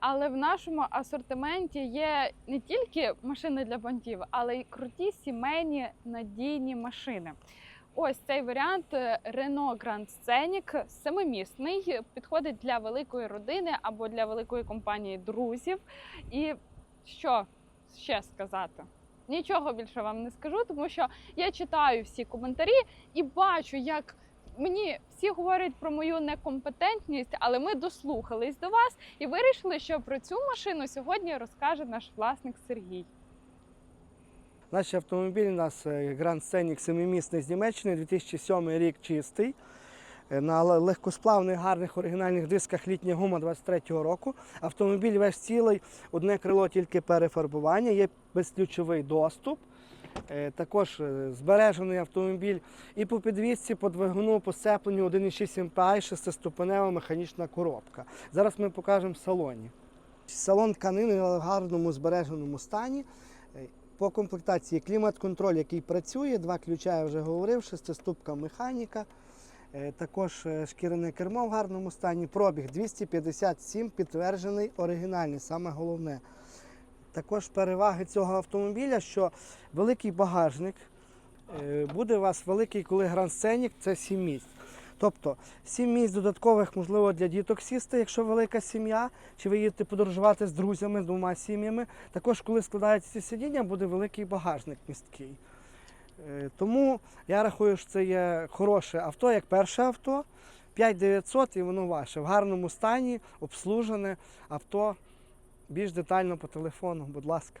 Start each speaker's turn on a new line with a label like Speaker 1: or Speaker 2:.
Speaker 1: Але в нашому асортименті є не тільки машини для понтів, але й круті сімейні надійні машини. Ось цей варіант е, Renault Grand Scenic семимісний, підходить для великої родини або для великої компанії друзів. І що ще сказати? Нічого більше вам не скажу, тому що я читаю всі коментарі і бачу, як мені всі говорять про мою некомпетентність, але ми дослухались до вас і вирішили, що про цю машину сьогодні розкаже наш власник Сергій.
Speaker 2: Наш автомобіль у нас е, Grand Scenic 7-місний з Німеччини, 2007 рік чистий. Е, На легкосплавних гарних оригінальних дисках літня гума 23-го року. Автомобіль весь цілий, одне крило тільки перефарбування, є безключовий доступ. Е, Також е, збережений автомобіль і по підвісці, по двигуну, по сцепленню 1,6 MPI, шестиступенева механічна коробка. Зараз ми покажемо в салоні. Салон тканини в гарному збереженому стані. Е, По комплектації клімат-контроль, який працює, два ключа я вже говорив, шестиступка механіка. Також шкіряне кермо в гарному стані. Пробіг 257, підтверджений, оригінальний, саме головне. Також переваги цього автомобіля, що великий багажник. е, Буде у вас великий, коли Grand Scenic, це 7 місць. Тобто 7 місць додаткових, можливо, для діток сісти, якщо велика сім'я, чи ви їдете подорожувати з друзями, з двома сім'ями. Також, коли складаються ці сидіння, буде великий багажник місткий. Е, Тому я рахую, що це є хороше авто, як перше авто. 5900 і воно ваше. В гарному стані, обслужене авто. Більш детально по телефону, будь ласка.